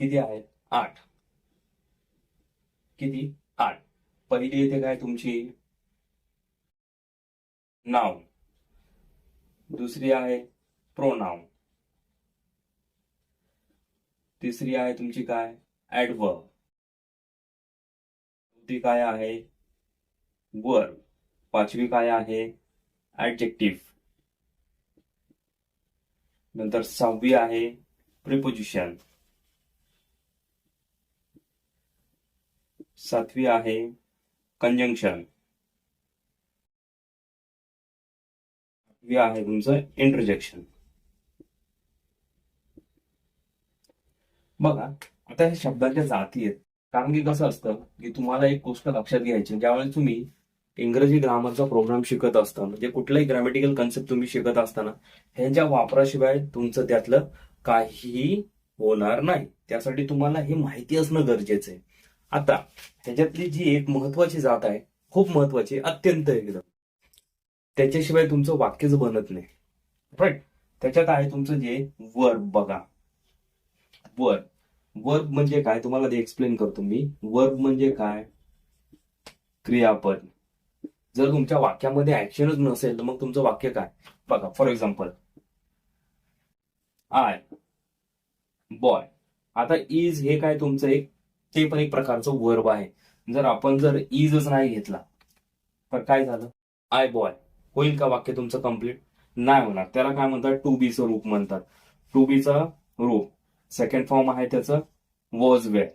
किती आहेत? आठ. किती? आठ. पहिली येते काय तुमची? नाव दुसरी आहे प्रोनाउन. तिसरी आहे तुमची काय? ऍडवर्ब चौथी काय आहे? वर्ब पाचवी काय आहे? ऍडजेक्टिव्ह नंतर सहावी आहे प्रिपोजिशन सातवी आहे. कंजंक्शन आठवी आहे तुमचं इंटरजेक्शन बघा आता ह्या शब्दांच्या जाती आहेत. कारण की कसं असतं की तुम्हाला एक गोष्ट लक्षात घ्यायची ज्यावेळेस तुम्ही इंग्रजी ग्रामरचा प्रोग्राम शिकत असता म्हणजे कुठलाही ग्रॅमॅटिकल कन्सेप्ट तुम्ही शिकत असताना ह्यांच्या वापराशिवाय तुमचं त्यातलं काहीही होणार नाही. त्यासाठी तुम्हाला हे माहिती असणं गरजेचं आहे. आता ह्याच्यातली जी एक महत्वाची जात आहे खूप महत्वाची अत्यंत एकदम. त्याच्याशिवाय तुमचं वाक्यच बनत नाही. राईट त्याच्यात आहे तुमचं जे वर्ब बघा. वर्ब वर्ब म्हणजे काय? तुम्हाला ते एक्सप्लेन करतो मी. वर्ब म्हणजे काय? क्रियापद. जर तुमच्या वाक्यामध्ये ऍक्शनच नसेल तर मग तुमचं वाक्य काय? बघा फॉर एक्झाम्पल आय बॉय आता इज हे काय तुमचं एक ते पण एक प्रकारचं वर्ब आहे. जर आपण जर इजच नाही घेतला तर काय झालं? आय बॉय होईल का वाक्य तुमचं कंप्लीट नाही होणार. त्याला काय म्हणतात? टू बीचं रूप म्हणतात. टू बीचं रूप. सेकंड फॉर्म आहे त्याचं वॉज वेअर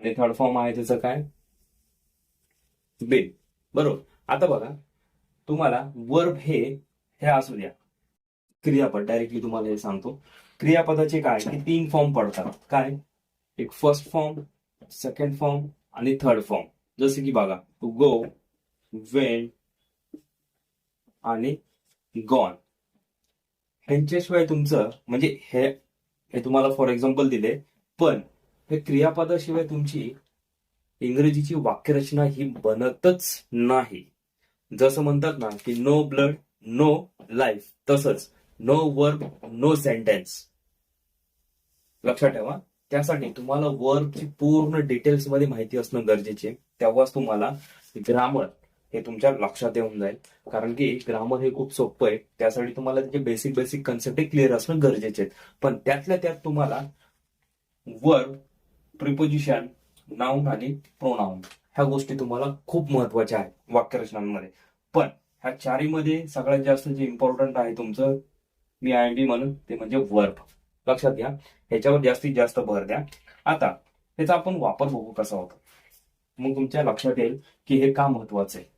आणि थर्ड फॉर्म आहे त्याचं काय? बिन बरोबर. आता बघा तुम्हाला वर्ब हे हे असू द्या. क्रियापद डायरेक्टली तुम्हाला हे सांगतो. क्रियापदाचे काय? की तीन फॉर्म पडतात. काय? एक फर्स्ट फॉर्म सेकंड फॉर्म आणि थर्ड फॉर्म जसे की बघा टू गो वेन आणि गॉन ह्यांच्याशिवाय तुमचं म्हणजे हे हे तुम्हाला फॉर एक्झाम्पल दिले पण हे क्रियापदाशिवाय तुमची इंग्रजीची वाक्यरचना ही बनतच नाही. जसं म्हणतात ना की नो ब्लड नो लाईफ तसंच नो वर्क नो सेंटेन्स लक्षात ठेवा. त्यासाठी तुम्हाला वर्कची पूर्ण डिटेल्समध्ये माहिती असणं गरजेचे. तेव्हाच तुम्हाला ग्रामर हे तुमच्या लक्षात येऊन जाईल. कारण की ग्रामर हे खूप सोपं आहे. त्यासाठी तुम्हाला त्याचे बेसिक बेसिक कन्सेप्ट क्लिअर असणं गरजेचे आहेत. पण त्यातल्या त्यात तुम्हाला वर्ब प्रिपोजिशन नाऊन आणि प्रोनाऊन ह्या गोष्टी तुम्हाला खूप महत्त्वाच्या आहेत वाक्यरचनांमध्ये. पण ह्या चारीमध्ये सगळ्यात जास्त जे इम्पॉर्टंट आहे तुमचं मी आय एम बी म्हणून ते म्हणजे वर्ब लक्षात घ्या. ह्याच्यावर जास्तीत जास्त भर द्या. आता ह्याचा आपण वापर बघू कसा होतो. मग तुमच्या लक्षात येईल की हे का महत्वाचं आहे.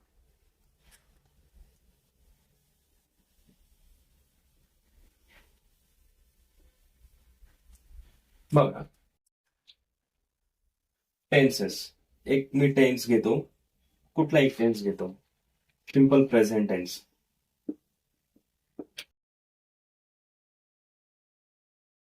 बघा. टेन्सेस एक मी टेन्स घेतो. कुठला एक टेन्स घेतो. Simple present tense